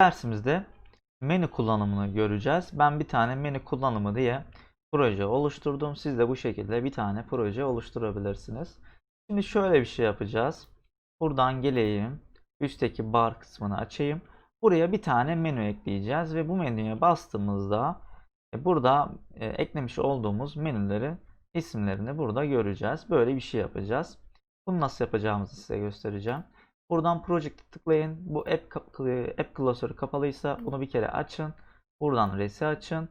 dersimizde menü kullanımını göreceğiz. Ben bir tane menü kullanımı diye proje oluşturdum. Siz de bu şekilde bir tane proje oluşturabilirsiniz. Şimdi şöyle bir şey yapacağız. Buradan geleyim. Üstteki bar kısmını açayım. Buraya bir tane menü ekleyeceğiz ve bu menüye bastığımızda e, burada e, eklemiş olduğumuz menüleri isimlerini burada göreceğiz. Böyle bir şey yapacağız. Bunu nasıl yapacağımızı size göstereceğim. Buradan Project'e tıklayın. Bu app, app klasörü kapalıysa bunu bir kere açın. Buradan Res'i açın.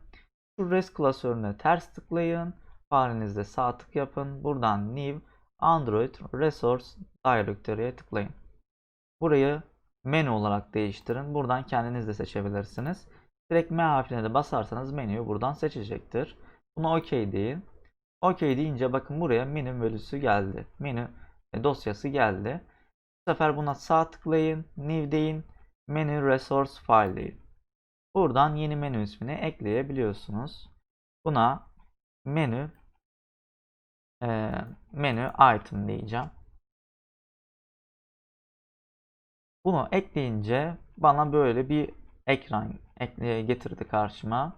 Şu Res klasörüne ters tıklayın. Farenizde sağ tık yapın. Buradan New Android Resource Directory'ye tıklayın. Burayı menü olarak değiştirin. Buradan kendiniz de seçebilirsiniz. Direkt M harfine de basarsanız menüyü buradan seçecektir. Buna OK deyin. OK deyince bakın buraya menü menüsü geldi. Menü e, dosyası geldi. Bu sefer buna sağ tıklayın, New deyin, Menü Resource File deyin. Buradan yeni menü ismini ekleyebiliyorsunuz. Buna menü e, menü item diyeceğim. Bunu ekleyince bana böyle bir ekran getirdi karşıma.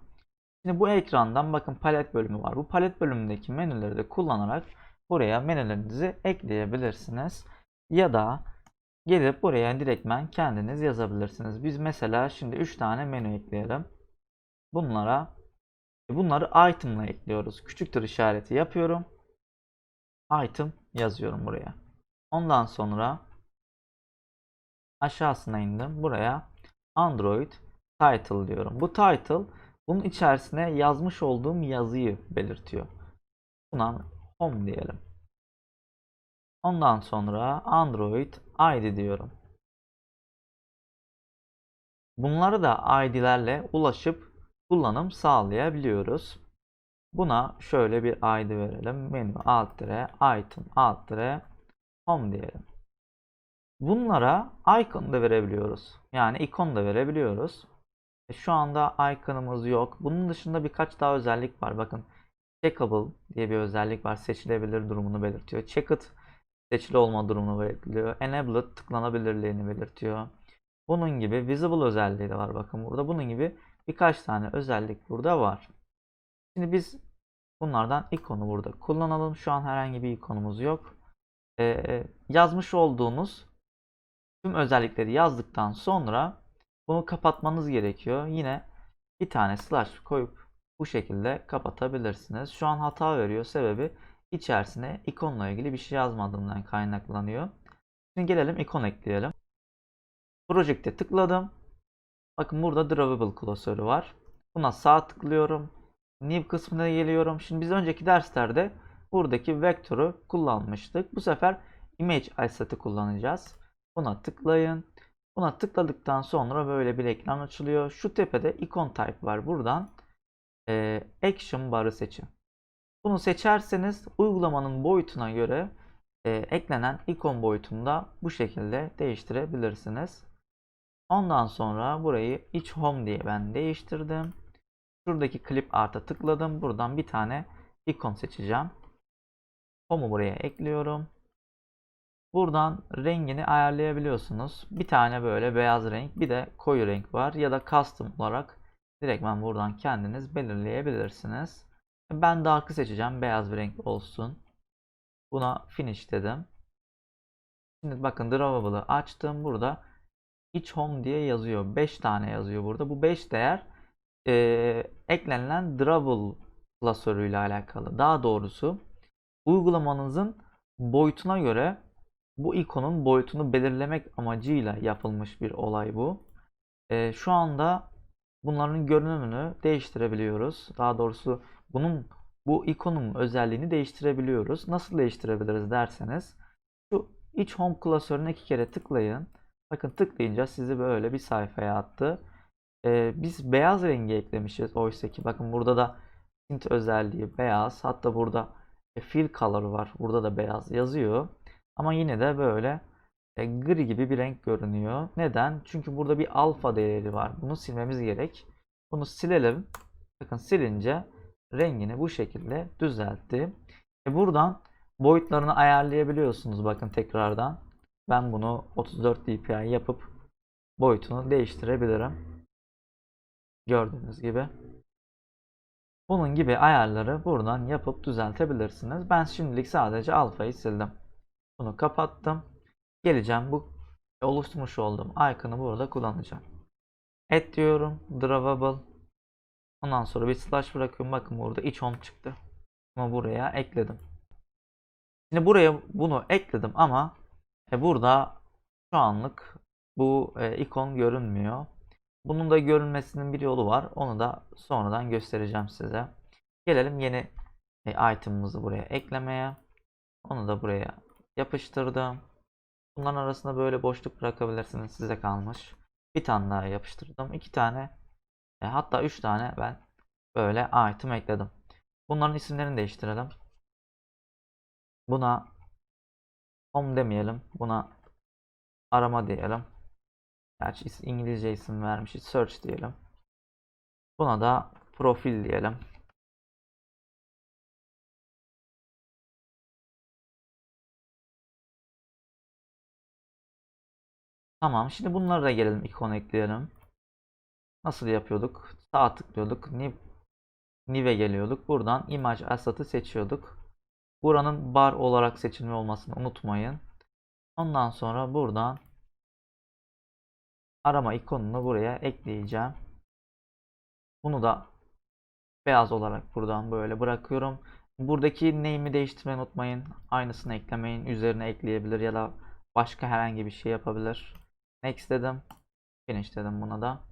Şimdi bu ekrandan bakın palet bölümü var. Bu palet bölümündeki menüleri de kullanarak buraya menülerinizi ekleyebilirsiniz. Ya da gelip buraya direktmen kendiniz yazabilirsiniz. Biz mesela şimdi 3 tane menü ekleyelim. Bunlara bunları item'la ekliyoruz. Küçüktür işareti yapıyorum. Item yazıyorum buraya. Ondan sonra aşağısına indim. Buraya Android title diyorum. Bu title bunun içerisine yazmış olduğum yazıyı belirtiyor. Buna home diyelim. Ondan sonra Android ID diyorum. Bunları da ID'lerle ulaşıp kullanım sağlayabiliyoruz. Buna şöyle bir ID verelim. Menü alt dire, item alt dire, home diyelim. Bunlara icon da verebiliyoruz. Yani ikon da verebiliyoruz. E, Şu anda icon'ımız yok. Bunun dışında birkaç daha özellik var. Bakın checkable diye bir özellik var. Seçilebilir durumunu belirtiyor. Checked seçili olma durumunu belirtiyor. Enabled tıklanabilirliğini belirtiyor. Bunun gibi visible özelliği de var. Bakın burada bunun gibi birkaç tane özellik burada var. Şimdi biz bunlardan ikonu burada kullanalım. Şu an herhangi bir ikonumuz yok. Ee, yazmış olduğunuz tüm özellikleri yazdıktan sonra bunu kapatmanız gerekiyor. Yine bir tane slash koyup bu şekilde kapatabilirsiniz. Şu an hata veriyor. Sebebi içerisine ikonla ilgili bir şey yazmadığımdan kaynaklanıyor. Şimdi gelelim ikon ekleyelim. Project'e tıkladım. Bakın burada drawable klasörü var. Buna sağ tıklıyorum. New kısmına geliyorum. Şimdi biz önceki derslerde buradaki vektörü kullanmıştık. Bu sefer image asset'i kullanacağız. Buna tıklayın. Buna tıkladıktan sonra böyle bir ekran açılıyor. Şu tepede icon type var. Buradan e, action bar'ı seçin. Bunu seçerseniz uygulamanın boyutuna göre e, eklenen ikon boyutunu da bu şekilde değiştirebilirsiniz. Ondan sonra burayı iç home diye ben değiştirdim. Şuradaki clip art'a tıkladım. Buradan bir tane ikon seçeceğim. Home'u buraya ekliyorum. Buradan rengini ayarlayabiliyorsunuz. Bir tane böyle beyaz renk, bir de koyu renk var ya da custom olarak direktmen buradan kendiniz belirleyebilirsiniz. Ben dark'ı seçeceğim. Beyaz bir renk olsun. Buna finish dedim. Şimdi bakın drawable'ı açtım. Burada each home diye yazıyor. 5 tane yazıyor burada. Bu 5 değer e, eklenilen drawable klasörü ile alakalı. Daha doğrusu uygulamanızın boyutuna göre bu ikonun boyutunu belirlemek amacıyla yapılmış bir olay bu. E, şu anda bunların görünümünü değiştirebiliyoruz. Daha doğrusu bunun bu ikonun özelliğini değiştirebiliyoruz. Nasıl değiştirebiliriz derseniz şu iç home klasörüne iki kere tıklayın. Bakın tıklayınca sizi böyle bir sayfaya attı. Ee, biz beyaz rengi eklemişiz. Oysa ki bakın burada da tint özelliği beyaz. Hatta burada e, fill color var. Burada da beyaz yazıyor. Ama yine de böyle e, gri gibi bir renk görünüyor. Neden? Çünkü burada bir alfa değeri var. Bunu silmemiz gerek. Bunu silelim. Bakın silince rengini bu şekilde düzeltti. E buradan boyutlarını ayarlayabiliyorsunuz. Bakın tekrardan. Ben bunu 34 dpi yapıp boyutunu değiştirebilirim. Gördüğünüz gibi. Bunun gibi ayarları buradan yapıp düzeltebilirsiniz. Ben şimdilik sadece alfayı sildim. Bunu kapattım. Geleceğim bu oluşturmuş olduğum icon'ı burada kullanacağım. Add diyorum. Drawable. Ondan sonra bir slash bırakıyorum. Bakın burada iç home çıktı. Ama buraya ekledim. Şimdi buraya bunu ekledim ama e, burada şu anlık bu e, ikon görünmüyor. Bunun da görünmesinin bir yolu var. Onu da sonradan göstereceğim size. Gelelim yeni e, item'ımızı buraya eklemeye. Onu da buraya yapıştırdım. Bunların arasında böyle boşluk bırakabilirsiniz. Size kalmış. Bir tane daha yapıştırdım. iki tane e, hatta üç tane ben böyle item ekledim. Bunların isimlerini değiştirelim. Buna home demeyelim. Buna arama diyelim. Gerçi İngilizce isim vermişiz. Search diyelim. Buna da profil diyelim. Tamam. Şimdi bunları da gelelim ikon ekleyelim. Nasıl yapıyorduk? Sağ tıklıyorduk. New, New'e geliyorduk. Buradan Image Asset'ı seçiyorduk. Buranın bar olarak seçilme olmasını unutmayın. Ondan sonra buradan arama ikonunu buraya ekleyeceğim. Bunu da beyaz olarak buradan böyle bırakıyorum. Buradaki name'i değiştirmeyi unutmayın. Aynısını eklemeyin. Üzerine ekleyebilir ya da başka herhangi bir şey yapabilir. Next dedim. Finish dedim buna da.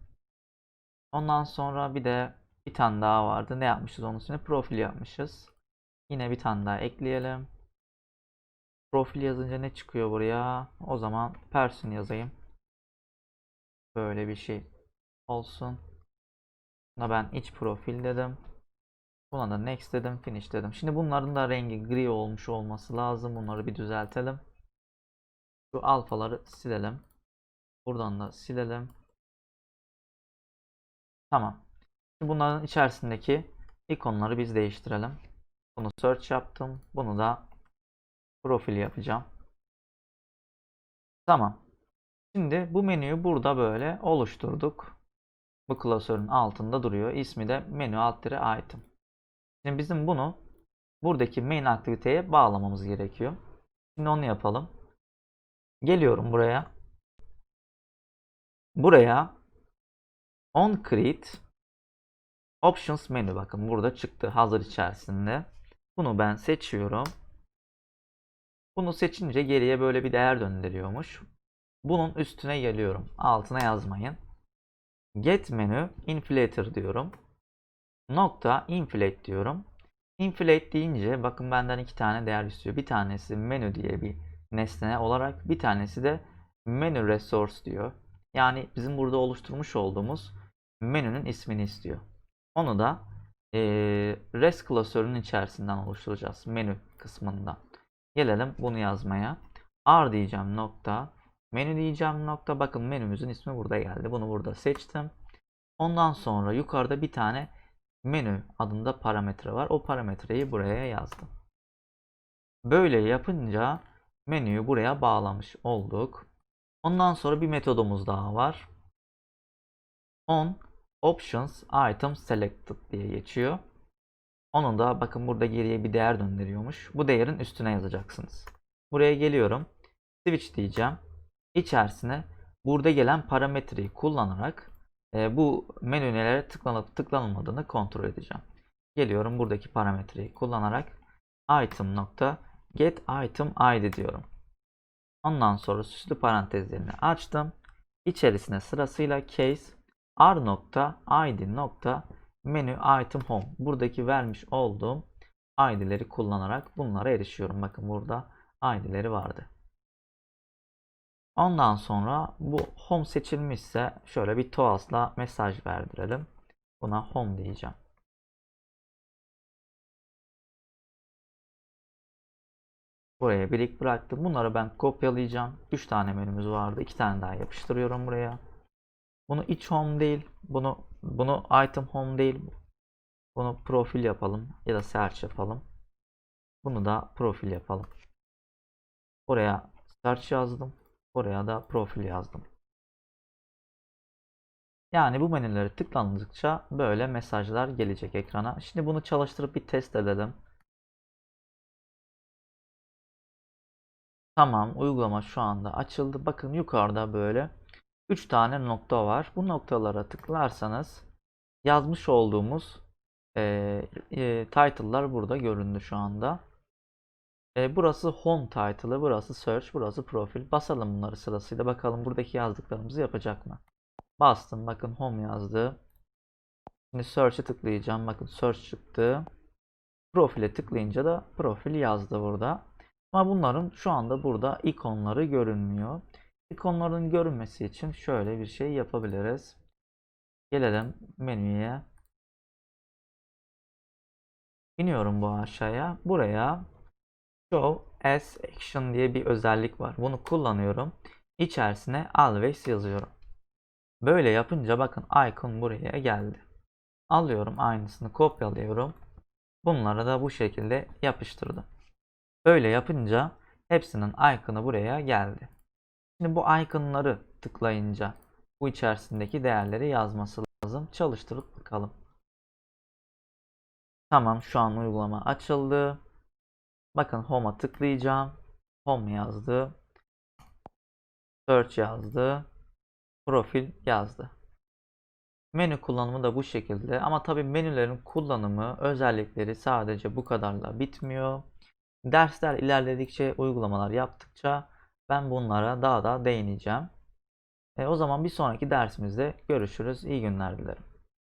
Ondan sonra bir de bir tane daha vardı. Ne yapmışız onun üstüne? Profil yapmışız. Yine bir tane daha ekleyelim. Profil yazınca ne çıkıyor buraya? O zaman person yazayım. Böyle bir şey olsun. Buna ben iç profil dedim. Buna da next dedim, finish dedim. Şimdi bunların da rengi gri olmuş olması lazım. Bunları bir düzeltelim. Şu alfaları silelim. Buradan da silelim. Tamam. Bunların içerisindeki ikonları biz değiştirelim. Bunu search yaptım. Bunu da profil yapacağım. Tamam. Şimdi bu menüyü burada böyle oluşturduk. Bu klasörün altında duruyor. İsmi de menü alt dire item. Şimdi bizim bunu buradaki main aktiviteye bağlamamız gerekiyor. Şimdi onu yapalım. Geliyorum buraya. Buraya on create options menü bakın burada çıktı hazır içerisinde. Bunu ben seçiyorum. Bunu seçince geriye böyle bir değer döndürüyormuş. Bunun üstüne geliyorum. Altına yazmayın. Get menü inflator diyorum. Nokta inflate diyorum. Inflate deyince bakın benden iki tane değer istiyor. Bir tanesi menü diye bir nesne olarak bir tanesi de menü resource diyor. Yani bizim burada oluşturmuş olduğumuz menünün ismini istiyor. Onu da eee res klasörünün içerisinden oluşturacağız. Menü kısmından. Gelelim bunu yazmaya. R diyeceğim nokta. Menü diyeceğim nokta. Bakın menümüzün ismi burada geldi. Bunu burada seçtim. Ondan sonra yukarıda bir tane menü adında parametre var. O parametreyi buraya yazdım. Böyle yapınca menüyü buraya bağlamış olduk. Ondan sonra bir metodumuz daha var. On options item selected diye geçiyor. Onun da bakın burada geriye bir değer döndürüyormuş. Bu değerin üstüne yazacaksınız. Buraya geliyorum. Switch diyeceğim. İçerisine burada gelen parametreyi kullanarak e, bu menülere tıklanıp tıklanılmadığını kontrol edeceğim. Geliyorum buradaki parametreyi kullanarak item get item id diyorum. Ondan sonra süslü parantezlerini açtım. İçerisine sırasıyla case r nokta id nokta menü item home. Buradaki vermiş olduğum id'leri kullanarak bunlara erişiyorum. Bakın burada id'leri vardı. Ondan sonra bu home seçilmişse şöyle bir toas'la mesaj verdirelim. Buna home diyeceğim. Buraya bir ilk bıraktım. Bunları ben kopyalayacağım. 3 tane menümüz vardı. 2 tane daha yapıştırıyorum buraya. Bunu iç home değil. Bunu bunu item home değil. Bunu profil yapalım ya da search yapalım. Bunu da profil yapalım. Buraya search yazdım. Buraya da profil yazdım. Yani bu menüleri tıklandıkça böyle mesajlar gelecek ekrana. Şimdi bunu çalıştırıp bir test edelim. Tamam, uygulama şu anda açıldı. Bakın yukarıda böyle 3 tane nokta var. Bu noktalara tıklarsanız yazmış olduğumuz e, e, title'lar burada göründü şu anda. E, burası home title'ı, burası search, burası profil. Basalım bunları sırasıyla. Bakalım buradaki yazdıklarımızı yapacak mı? Bastım. Bakın home yazdı. Şimdi search'e tıklayacağım. Bakın search çıktı. Profile tıklayınca da profil yazdı burada. Ama bunların şu anda burada ikonları görünmüyor. İkonların görünmesi için şöyle bir şey yapabiliriz. Gelelim menüye. İniyorum bu aşağıya. Buraya Show as Action diye bir özellik var. Bunu kullanıyorum. İçerisine always yazıyorum. Böyle yapınca bakın icon buraya geldi. Alıyorum aynısını kopyalıyorum. Bunları da bu şekilde yapıştırdım. Böyle yapınca hepsinin icon'ı buraya geldi. Şimdi bu icon'ları tıklayınca bu içerisindeki değerleri yazması lazım. Çalıştırıp bakalım. Tamam şu an uygulama açıldı. Bakın home'a tıklayacağım. Home yazdı. Search yazdı. Profil yazdı. Menü kullanımı da bu şekilde ama tabii menülerin kullanımı özellikleri sadece bu kadarla bitmiyor. Dersler ilerledikçe uygulamalar yaptıkça ben bunlara daha da değineceğim. E, o zaman bir sonraki dersimizde görüşürüz. İyi günler dilerim.